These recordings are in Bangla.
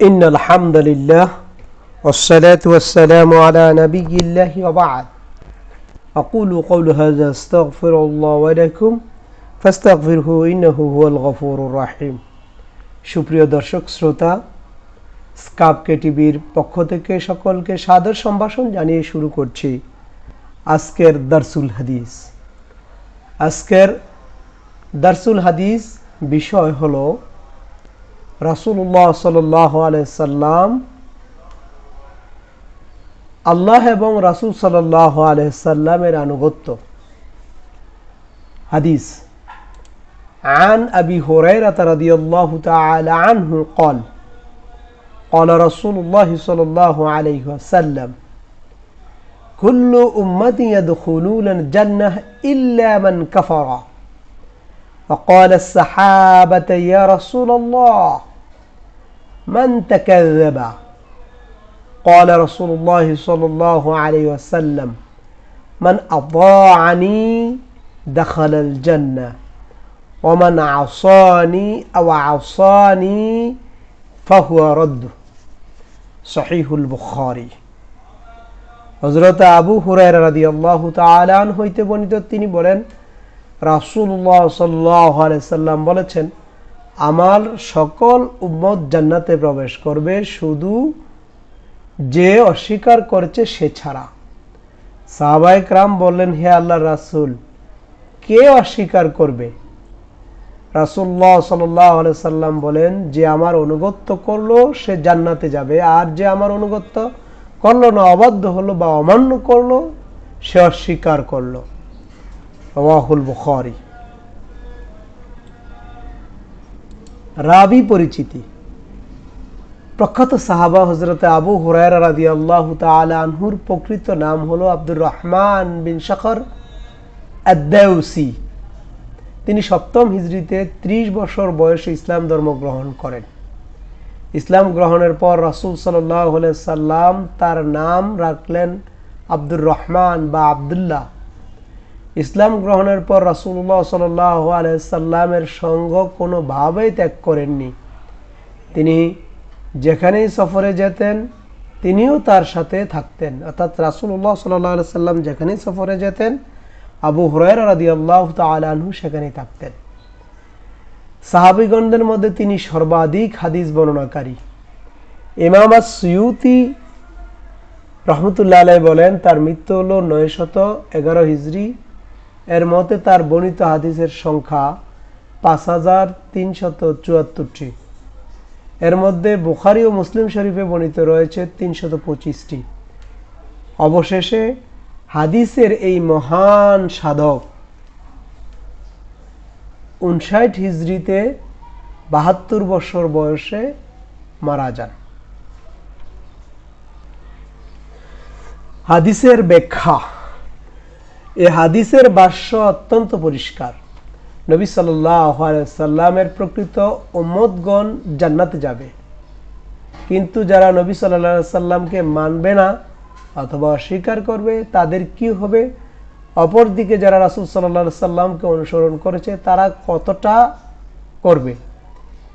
إن الحمد لله والصلاة والسلام على نبي الله وبعد أقول قول هذا استغفر الله ولكم فاستغفره إنه هو الغفور الرحيم সুপ্রিয় দর্শক শ্রোতা স্কাপ কে টিভির পক্ষ থেকে সকলকে সাদর সম্ভাষণ জানিয়ে শুরু করছি আজকের দারসুল হাদিস আজকের দারসুল হাদিস বিষয় হলো রাসুল্লাহ সাল্লাহ আলাইসাল্লাম আল্লাহ এবং রাসুল সাল্লাহ আলাইসাল্লামের আনুগত্য হাদিস عن أبي هريرة رضي الله تعالى عنه قال قال رسول الله صلى الله عليه وسلم كل أمتي يدخلون الجنة إلا من كفر فقال السحابة يا رسول الله من تكذب قال رسول الله صلى الله عليه وسلم من أطاعني دخل الجنة ومن عصاني أو عصاني فهو رد صحيح البخاري হজরত আবু হুরাই রাদি আল্লাহ তালান হইতে বর্ণিত তিনি বলেন রাসুল্লাহ সাল্লাম বলেছেন আমার সকল উম্মত জান্নাতে প্রবেশ করবে, শুধু যে অস্বীকার করেছে সে ছাড়া। সাহাবাইক রাম বললেন, হে আল্লাহ রাসুল, কে অস্বীকার করবে? রাসুল্লাহ সাল্লাম বলেন, যে আমার অনুগত্য করল, সে জান্নাতে যাবে। আর যে আমার অনুগত্য করল না, অবাধ্য হলো বা অমান্য করল, সে অস্বীকার করল। রওয়াহুল বুখারী। রাবি পরিচিতি। প্রখ্যাত সাহাবা হজরতে আবু হুরায়রা রাদি আল্লাহ আনহুর প্রকৃত নাম হলো আব্দুর রহমান বিন শখর আদাউসি তিনি সপ্তম হিজড়িতে ত্রিশ বছর বয়সে ইসলাম ধর্ম গ্রহণ করেন। ইসলাম গ্রহণের পর রাসুল সাল্লাম তার নাম রাখলেন আব্দুর রহমান বা আবদুল্লাহ। ইসলাম গ্রহণের পর রাসুল্লাহ সাল্লামের সঙ্গ কোনোভাবেই ত্যাগ করেননি। তিনি যেখানেই সফরে যেতেন, তিনিও তার সাথে থাকতেন। অর্থাৎ রাসুল্লাহ সাল্লাহ সাল্লাম যেখানেই সফরে যেতেন, আবু হরাইরা রাদি আল্লাহ তালু সেখানেই থাকতেন। সাহাবিগণদের মধ্যে তিনি সর্বাধিক হাদিস বর্ণনাকারী। ইমাম সুয়ুতি রহমতুল্লাহ আলাই বলেন, তার মৃত্যু হল নয়শত এগারো হিজড়ি এর মতে তার বর্ণিত হাদিসের সংখ্যা পাঁচ হাজার তিনশত চুয়াত্তরটি। এর মধ্যে বুখারি ও মুসলিম শরীফে বর্ণিত রয়েছে তিনশত পঁচিশটি। অবশেষে হাদিসের এই মহান সাধক উনষাট হিজড়িতে বাহাত্তর বছর বয়সে মারা যান। হাদিসের ব্যাখ্যা এ হাদিসের ভাষ্য অত্যন্ত পরিষ্কার। নবী সাল্লামের প্রকৃত ওম্মদগণ জান্নাতে যাবে। কিন্তু যারা নবী সাল্লা সাল্লামকে মানবে না অথবা অস্বীকার করবে, তাদের কি হবে? অপরদিকে যারা রাসুল সাল্লা সাল্লামকে অনুসরণ করেছে, তারা কতটা করবে?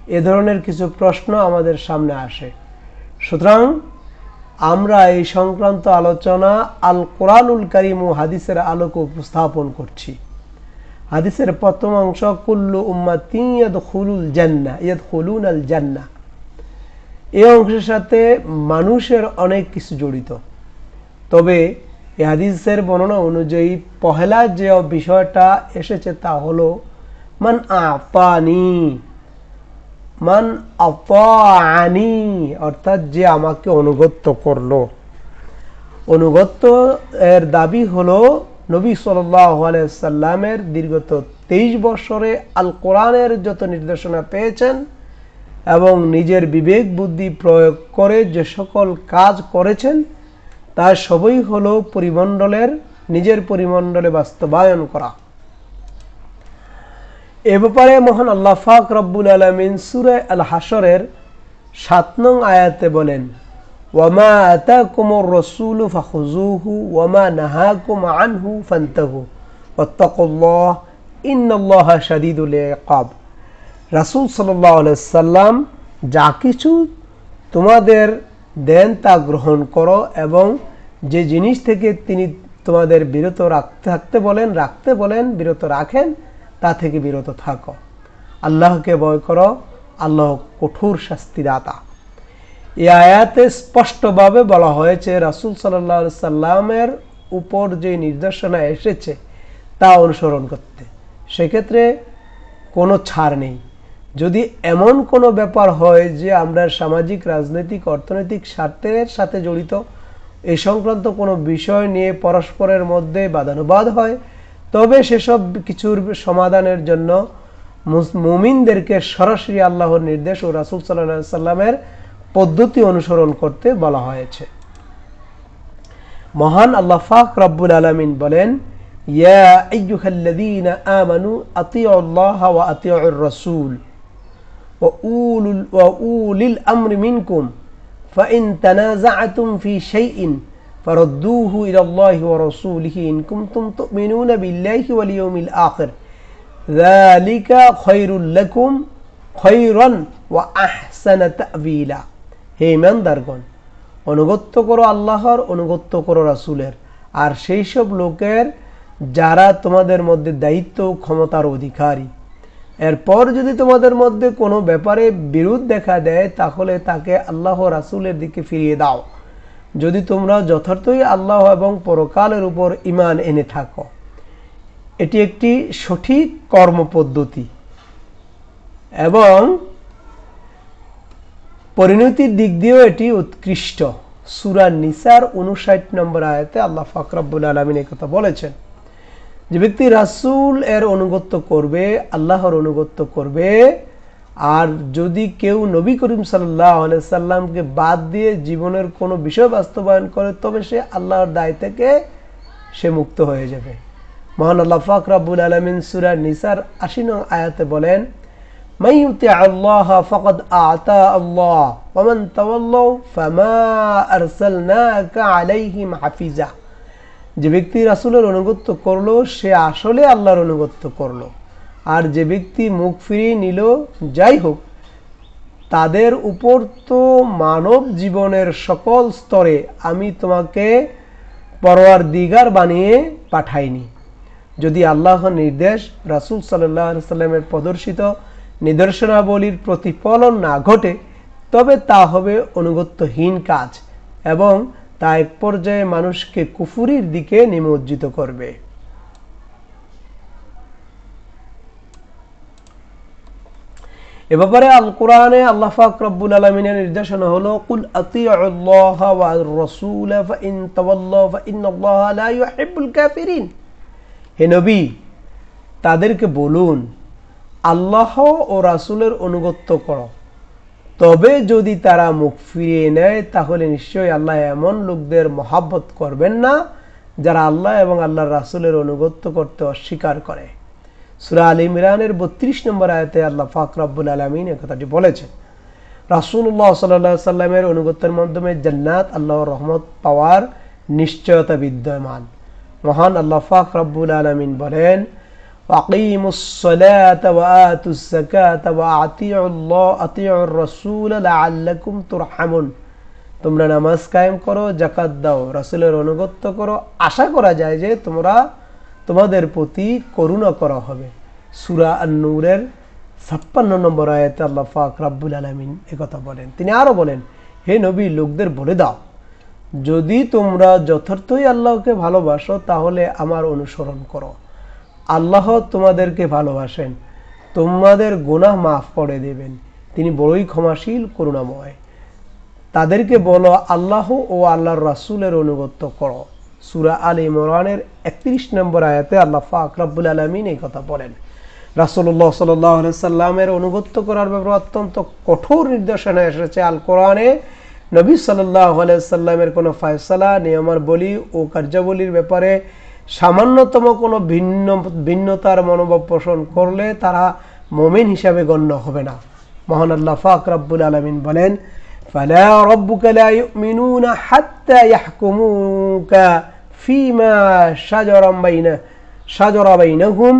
এ ধরনের কিছু প্রশ্ন আমাদের সামনে আসে। সুতরাং আমরা এই সংক্রান্ত আলোচনা আল কোরআনুল করিম ও হাদিসের আলোকে উপস্থাপন করছি। হাদিসের প্রথম অংশ, কুল্লু উম্মাতি ইয়াদ খুলুল জান্না ইয়াদ খুলুন আল জান্না। এই অংশের সাথে মানুষের অনেক কিছু জড়িত। তবে এই হাদিসের বর্ণনা অনুযায়ী পহেলা যে বিষয়টা এসেছে তা হলো, মান আপানি মান আপানি অর্থাৎ যে আমাকে অনুগত্য করল। অনুগত্য এর দাবি হলো, নবী সাল্লামের দীর্ঘত তেইশ বছরে আল কোরআনের যত নির্দেশনা পেয়েছেন এবং নিজের বিবেক বুদ্ধি প্রয়োগ করে যে সকল কাজ করেছেন তার সবই হলো পরিমণ্ডলের, নিজের পরিমণ্ডলে বাস্তবায়ন করা। এ ব্যাপারে মহান আল্লাহ ফাক রব্বুল আলমিন সুরে আল হাসরের সাত নং আয়াতে বলেন, ওয়ামা আতাকুমুর রাসূল ফাখুযুহু ওয়ামা নাহাকুম আনহু ফান্তাহু ওয়াত্তাকুল্লাহ, ইন্নাল্লাহা শাদীদুল ইকাব। রাসূল আলাইহি সাল্লাম, যা কিছু তোমাদের দেন তা গ্রহণ করো এবং যে জিনিস থেকে তিনি তোমাদের বিরত রাখতে থাকতে বলেন, রাখতে বলেন, বিরত রাখেন তা থেকে বিরত থাকো। আল্লাহকে ভয় করো, আল্লাহ কঠোর শাস্তিদাতা। এই আয়াতে স্পষ্টভাবে বলা হয়েছে, রাসুল সাল্লাহ সাল্লামের উপর যে নির্দেশনা এসেছে, তা অনুসরণ করতে। সেক্ষেত্রে কোনো ছাড় নেই। যদি এমন কোনো ব্যাপার হয় যে আমরা সামাজিক, রাজনৈতিক, অর্থনৈতিক স্বার্থের সাথে জড়িত, এ সংক্রান্ত কোনো বিষয় নিয়ে পরস্পরের মধ্যে বাদানুবাদ হয় তবে সেসব কিছুর সমাধানের জন্য মুমিনদেরকে সরাসরি আল্লাহর নির্দেশ ও রাসুল সাল্লাহ সাল্লামের পদ্ধতি অনুসরণ করতে বলা হয়েছে। মহান আল্লাহ ফাক রব্বুল আলমিন বলেন রাসূল وأولو وأولي الأمر منكم فإن تنازعتم في شيء فردوه إلى الله ورسوله إن كنتم تؤمنون بالله واليوم الآخر ذلك خير لكم خيرا وأحسن تأويلا হে ইমানদারগণ অনুগত্য করো আল্লাহর অনুগত্য করো রাসূলের আর সেই সব লোকের যারা তোমাদের মধ্যে দায়িত্ব ও ক্ষমতার অধিকারী এরপর যদি তোমাদের মধ্যে কোনো ব্যাপারে বিরোধ দেখা দেয় তাহলে তাকে আল্লাহ রাসূলের দিকে ফিরিয়ে দাও যদি তোমরা যথার্থই আল্লাহ এবং পরকালের উপর ইমান এনে থাকো, এটি একটি সঠিক কর্মপদ্ধতি এবং পরিণতির দিক দিয়েও এটি উৎকৃষ্ট। সুরা নিসার উনষাট নম্বর আয়তে আল্লাহ ফাকরাবুল আলমিন কথা বলেছেন, যে ব্যক্তি রাসূল এর অনুগত্য করবে, আল্লাহর অনুগত্য করবে আর যদি কেউ নবী করিম সাল্লাহ সাল্লামকে বাদ দিয়ে জীবনের কোনো বিষয় বাস্তবায়ন করে, তবে সে আল্লাহর দায় থেকে সে মুক্ত হয়ে যাবে। মহান আল্লাহ ফাকরাবুল আলমিন সুরা নিসার আশিন আয়াতে বলেন আল্লাহ আতা আল্লাহ হাফিজা। যে ব্যক্তি রাসুলের অনুগত্য করল, সে আসলে আল্লাহর অনুগত্য করল। আর যে ব্যক্তি মুখ ফিরিয়ে নিল, যাই হোক, তাদের উপর তো মানব জীবনের সকল স্তরে আমি তোমাকে পরোয়ার দিগার বানিয়ে পাঠাইনি। যদি আল্লাহর নির্দেশ, রাসূল সাল্লাহ সাল্লামের প্রদর্শিত নিদর্শনাবলীর প্রতিফলন না ঘটে, তবে তা হবে অনুগত্যহীন কাজ এবং তা এক পর্যায়ে মানুষকে কুফুরির দিকে নিমজ্জিত করবে। এ ব্যাপারে আল কোরআনে আল্লাহ পাক রব্বুল আলামিনের নির্দেশনা হলো, কুল আতিউল্লাহ ওয়া রাসূল ফাইন তাওয়াল্লাউ ফাইন্নাল্লাহা লা ইউহিব্বুল কাফিরিন। হে নবী, তাদেরকে বলুন, আল্লাহ ও রাসূলের অনুগত্য করো। তবে যদি তারা মুখ ফিরিয়ে নেয়, তাহলে নিশ্চয়ই আল্লাহ এমন লোকদের মহাব্বত করবেন না, যারা আল্লাহ এবং আল্লাহর রাসূলের অনুগত্য করতে অস্বীকার করে। সুরা আল ইমরানের বত্রিশ নম্বর আয়তে আল্লাহ ফাক রাব্বুল আলমিন এ কথাটি বলেছেন রাসূলুল্লাহ সাল্লাহ সাল্লামের অনুগত্যের মাধ্যমে জান্নাত আল্লাহর রহমত পাওয়ার নিশ্চয়তা বিদ্যমান মহান আল্লাহ ফাক রাব্বুল আলমিন বলেন وأقيموا الصلاة وآتوا الزكاة وأطيعوا الله أطيعوا الرسول لعلكم ترحمون তোমরা নামাজ কায়েম করো জাকাত দাও রাসূলের অনুগত্য করো আশা করা যায় যে তোমরা তোমাদের প্রতি করুণা করা হবে। সুরা আন-নূরের 56 নম্বর আয়াতে আল্লাহ পাক রাব্বুল আলামিন একথা বলেন। তিনি আরও বলেন, হে নবী, লোকদের বলে দাও, যদি তোমরা যথার্থই আল্লাহকে ভালোবাসো, তাহলে আমার অনুসরণ করো। আল্লাহ তোমাদেরকে ভালোবাসেন, তোমাদের গুনাহ মাফ করে দেবেন। তিনি বড়ই ক্ষমাশীল, করুণাময়। তাদেরকে বলো, আল্লাহ ও আল্লাহর রাসূলের অনুগত্য করো। সূরা আল ইমরানের একত্রিশ নম্বর আয়াতে আল্লাহ পাক রব্বুল আলামিন এই কথা বলেন রাসূলুল্লাহ সাল্লাল্লাহু আলাইহি সাল্লামের অনুগত্য করার ব্যাপারে অত্যন্ত কঠোর নির্দেশনা এসেছে আল কোরআনে নবী সাল্লাল্লাহু আলাইহি সাল্লামের কোনো ফয়সালা নিয়মাবলী ও কার্যাবলীর ব্যাপারে সামান্যতম কোনো ভিন্ন ভিন্নতার মনোভাব পোষণ করলে তারা মমিন হিসাবে গণ্য হবে না মহান আল্লাহ ফাক রাব্বুল আলামিন বলেন فلا ربك لا يؤمنون حتى يحكموك فيما شجر بين شجر بينهم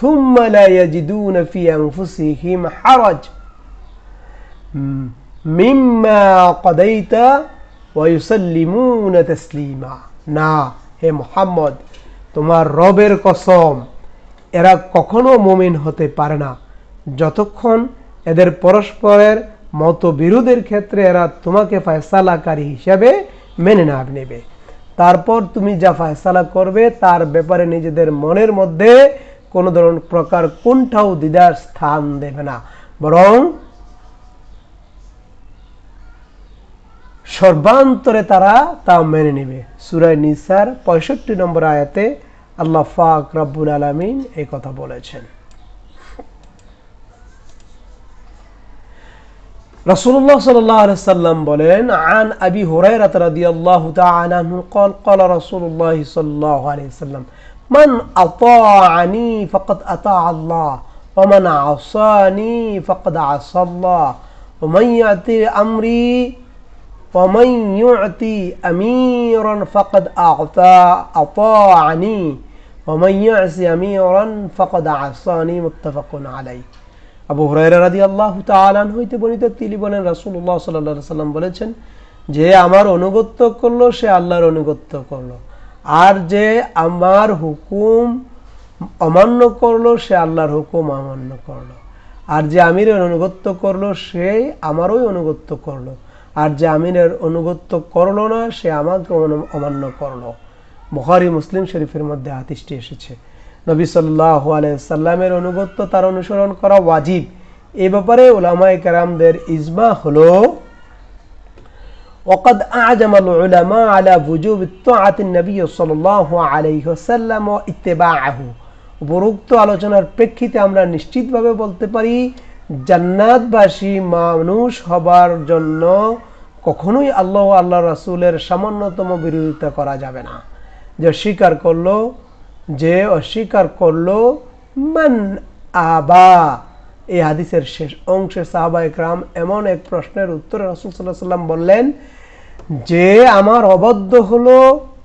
ثم لا يجدون في أنفسهم حرج মিম্মা কদাইতা ওয়ায়ুসাল্লিমুনা তাসলিমা না হে মোহাম্মদ তোমার রবের কসম এরা কখনো মুমিন হতে পারে না যতক্ষণ এদের পরস্পরের মতবিরোধের ক্ষেত্রে এরা তোমাকে ফয়সালাকারী হিসেবে মেনে না নেবে তারপর তুমি যা ফায়সালা করবে, তার ব্যাপারে নিজেদের মনের মধ্যে কোনো ধরনের প্রকার কোনটাও দ্বিধার স্থান দেবে না। বরং সর্বান্তরে তারা তা মেনে নেবে। সুরায় নিসার পঁয়ষট্টি নম্বর আয়াতে আল্লাহ ফাক রব্বুল আলমিন এই কথা বলেছেন। রাসূলুল্লাহ সাল্লাল্লাহু আলাইহি সাল্লাম বলেন আন আবি হুরায়রা রাদিয়াল্লাহু তাআলা আনহু قال قال رسول الله صلى الله عليه وسلم من أطاعني فقد أطاع الله ومن عصاني فقد عصى الله ومن يأتي أمري ومن يعطي أميرا فقد أعطى أطاعني ومن يعصي أميرا فقد عصاني متفق عليه আবু হুরায়রা রাদিয়াল্লাহু তাআলা হইতে বর্ণিত তিনি বলেন, রাসূলুল্লাহ সাল্লাল্লাহু আলাইহি সাল্লাম বলেছেন যে, আমার অনুগত্য করল, সে আল্লাহর অনুগত্য করল। আর যে আমার হুকুম অমান্য করল, সে আল্লাহর হুকুম অমান্য করল। আর যে আমিরের অনুগত্য করল, সে আমারই অনুগত্য করল। আর যে আমিরের অনুগত্য করল না, সে আমাকে অমান্য করল। বুখারী, মুসলিম শরীফের মধ্যে হাদিসটি এসেছে। নবী সাল্লাল্লাহু আলাইহি সাল্লামের অনুগত্য তার অনুসরণ করা ওয়াজিব এ ব্যাপারে ওলামায়ে কেরামদের ইজমা হলো وقد أعجم العلماء على وجوب طاعة النبي صلى الله عليه وسلم واتباعه উপরোক্ত আলোচনার প্রেক্ষিতে আমরা নিশ্চিতভাবে বলতে পারি জান্নাতবাসী মানুষ হবার জন্য কখনোই আল্লাহ আল্লাহ রাসূলের সামান্যতম বিরোধিতা করা যাবে না যে স্বীকার করলো যে অস্বীকার করল, মান আবা। এই হাদিসের শেষ অংশে সাহাবা একরাম এমন এক প্রশ্নের উত্তরে রাসূল আলাইহি সাল্লাম বললেন, যে আমার অবদ্ধ হলো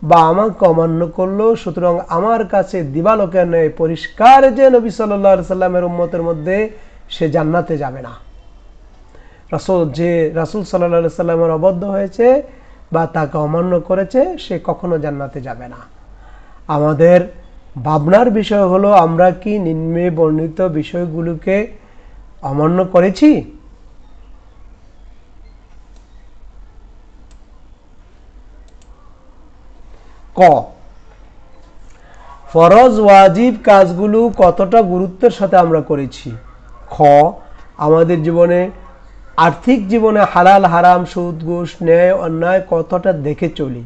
বা আমাকে অমান্য করল, সুতরাং আমার কাছে দিবালোকের ন্যায় পরিষ্কার যে নবী আলাইহি সাল্লামের উম্মতের মধ্যে সে জান্নাতে যাবে না। রাসূল যে রাসূল আলাইহি সাল্লামের অবদ্ধ হয়েছে বা তাকে অমান্য করেছে, সে কখনো জান্নাতে যাবে না। আমাদের ভাবনার বিষয় হলো, আমরা কি নিম্নে বর্ণিত বিষয়গুলোকে অমান্য করেছি? ক। ফরজ, ওয়াজিব কাজগুলো কতটা গুরুত্বের সাথে আমরা করেছি? খ। আমাদের জীবনে, আর্থিক জীবনে হালাল, হারাম, সুদ, ঘুষ, ন্যায়, অন্যায় কতটা দেখে চলি?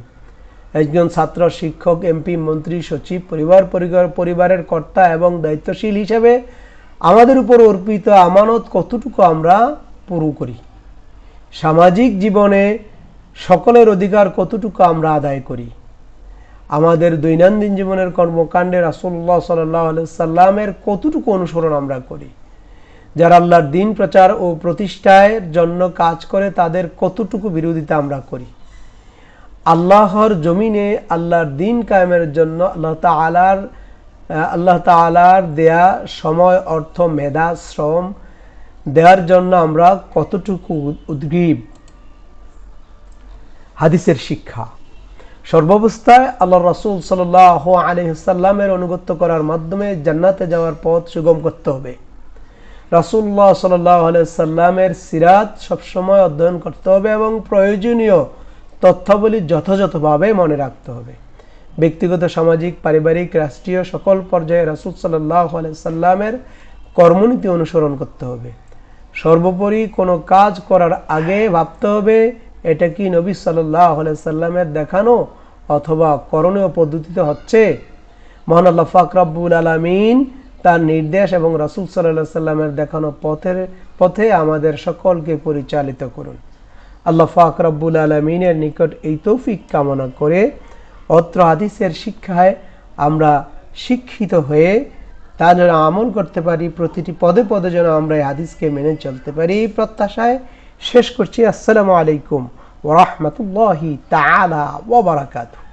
একজন ছাত্র শিক্ষক, এমপি, মন্ত্রী, সচিব, পরিবার পরিবার পরিবারের কর্তা এবং দায়িত্বশীল হিসেবে আমাদের উপর অর্পিত আমানত কতটুকু আমরা পুরো করি? সামাজিক জীবনে সকলের অধিকার কতটুকু আমরা আদায় করি? আমাদের দৈনন্দিন জীবনের কর্মকাণ্ডে রাসূলুল্লাহ সাল্লাহ সাল্লামের কতটুকু অনুসরণ আমরা করি? যারা আল্লাহর দিন প্রচার ও প্রতিষ্ঠার জন্য কাজ করে তাদের কতটুকু বিরোধিতা আমরা করি? আল্লাহর জমিনে আল্লাহর দিন কায়েমের জন্য আল্লাহ তালার আল্লাহ তালার দেয়া সময়, অর্থ, মেধা, শ্রম দেওয়ার জন্য আমরা কতটুকু উদ্গ্রীব? হাদিসের শিক্ষা। সর্বাবস্থায় আল্লাহ রসুল সাল্লাহ আলহিসাল্লামের অনুগত্য করার মাধ্যমে জান্নাতে যাওয়ার পথ সুগম করতে হবে। রাসূলুল্লাহ সাল্লাহ সাল্লামের সিরাত সবসময় অধ্যয়ন করতে হবে এবং প্রয়োজনীয় তথ্যাবলী যথাযথভাবে মনে রাখতে হবে। ব্যক্তিগত, সামাজিক, পারিবারিক, রাষ্ট্রীয় সকল পর্যায়ে রাসূল সাল্লাহ সাল্লামের কর্মনীতি অনুসরণ করতে হবে। সর্বোপরি কোনো কাজ করার আগে ভাবতে হবে, এটা কি নবী সাল্লাহ সাল্লামের দেখানো অথবা করণীয় পদ্ধতিতে হচ্ছে? মহান আল্লাহ ফাকরাবুল আলমিন তার নির্দেশ এবং রাসুল সাল্লাহ সাল্লামের দেখানো পথের, পথে আমাদের সকলকে পরিচালিত করুন। আল্লাহ ফাকরাবুল আলমিনের নিকট এই তৌফিক কামনা করে অত্র হাদিসের শিক্ষায় আমরা শিক্ষিত হয়ে তা যেন আমল করতে পারি, প্রতিটি পদে পদে যেন আমরা এই হাদিসকে মেনে চলতে পারি। এই প্রত্যাশায় শেষ করছি। আসসালামু আলাইকুম ওরহমতুল্লাহি তালা ওবরাকাতু